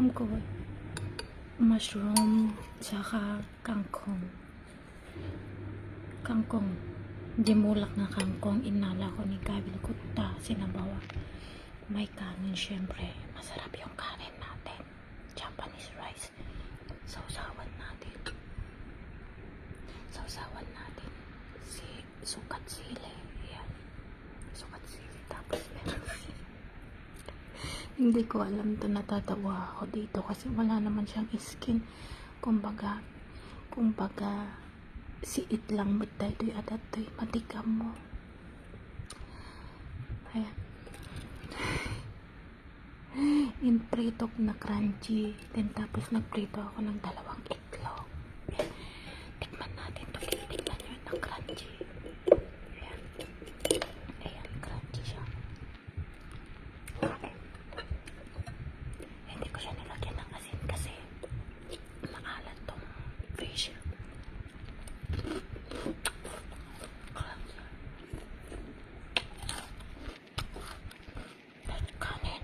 alam ko, mushroom, tsaka kangkong. Kangkong. Dimulak na kangkong, inala ko ni Gabi Kutta, sinabawa. May kanin, syempre. Masarap yung kanin natin. Japanese rice. Sausawan natin. Sausawan natin. Si sukat sili. Yan. Sukat sili. Tapos meron Hindi ko alam to natatawa ako dito kasi wala naman siyang skin. Kumbaga, kumbaga, siit lang matay do'y adat do'y matikam mo. Ayan. In prito na crunchy. Then tapos nagprito ako ng dalawang itlog. Tikman natin to. Tikman nyo ng crunchy. Ayan. Ayan, crunchy siya. Hindi ko siya nilagyan ng asin kasi maalat tong kanin.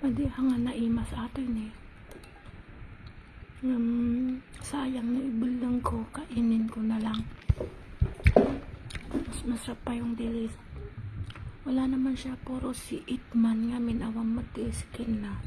Pwede nga naimas atin eh. Um, sayang na ibulang ko, kainin ko na lang. Mas masarap pa yung dilis. Wala naman siya, puro si Itman nga minawang mati skin na.